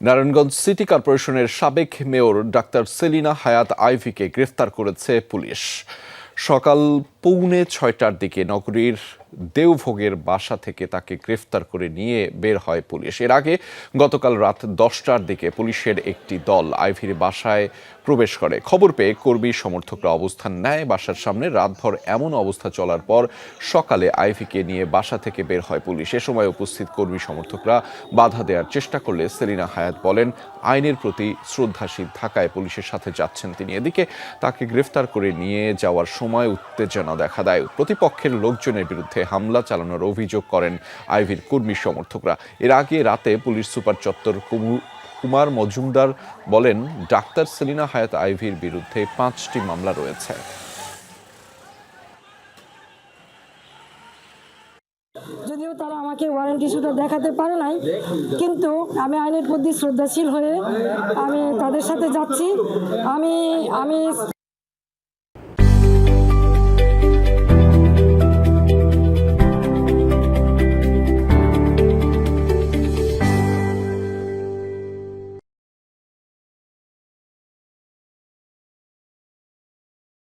Narayanganj city কর্পোরেশনের সাবেক mayor doctor Selina হায়াত আইভিকে গ্রেফতার করেছে পুলিশ। সকাল পৌনে ছয়টার দিকে নগরীর দেওভোগের বাসা থেকে তাকে গ্রেফতার করে নিয়ে বের হয় পুলিশ। এর আগে গতকাল রাত দশটার দিকে পুলিশের একটি দল আইভির বাসায় প্রবেশ করে। খবর পেয়ে কর্মী সমর্থকরা অবস্থান নেয়। বাসার সামনে রাতভর এমন অবস্থা চলার পর সকালে আইভিকে নিয়ে বাসা থেকে বের হয় পুলিশ। এ সময় উপস্থিত কর্মী সমর্থকরা বাধা দেওয়ার চেষ্টা করলে সেলিনা হায়াত বলেন, আইনের প্রতি শ্রদ্ধাশীল থাকায় পুলিশের সাথে যাচ্ছেন তিনি। এদিকে তাকে গ্রেফতার করে নিয়ে যাওয়ার সময় উত্তেজনা দেখা দেয়। প্রতিপক্ষের লোকজনের বিরুদ্ধে হামলা চালানোর অভিযোগ করেন আইভির কর্মী সমর্থকরা। এর আগে রাতে পুলিশ সুপার চত্বর কুমু- কুমার মজুমদার বলেন, ডাক্তার সেলিনা হায়াত আইভির বিরুদ্ধে পাঁচটি মামলা রয়েছে। যদিও তারা আমাকে ওয়ারেন্টি ইস্যুটা দেখাতে পারে নাই, কিন্তু আমি আইনের প্রতি শ্রদ্ধাশীল হয়ে আমি তাদের সাথে যাচ্ছি। আমি আমি